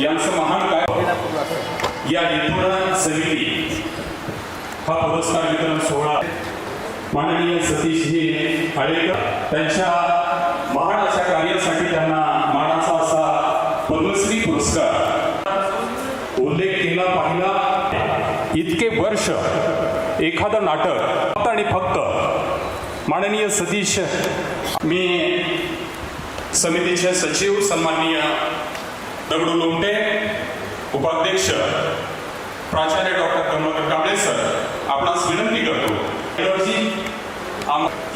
यांचं महान काय? या निपुण समिती. हा पुरस्कार वितरण सोहळा माननीय सतीश हे आळेकर त्यांच्या महान अशा कार्यासाठी त्यांना मानाचा असा पद्मश्री पुरस्कार. उल्लेख केला पाहिला. इतके वर्ष एखादं नाटक फक्त आणि फक्त माननीय सतीश मी समितीचे सचिव सन्माननीय दगडू लोमटे उपाध्यक्ष प्राचार्य डॉक्टर कर्मकर कांबळे सर आपला विनंती करतो.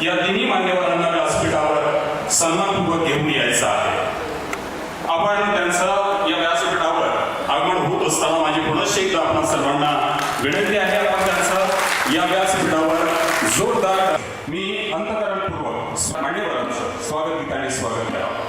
या तिन्ही मान्यवरांना व्यासपीठावर सन्मानपूर्वक घेऊन यायचा आहे. आपण त्यांचं या व्यासपीठावर आगमन होत असताना माझी पुनश्च एकदा आपण सर्वांना विनंती आहे आपण त्यांचं या व्यासपीठावर जोरदार मी अंतकरणपूर्वक मान्यवरांचं स्वागत गीताने स्वागत करावं.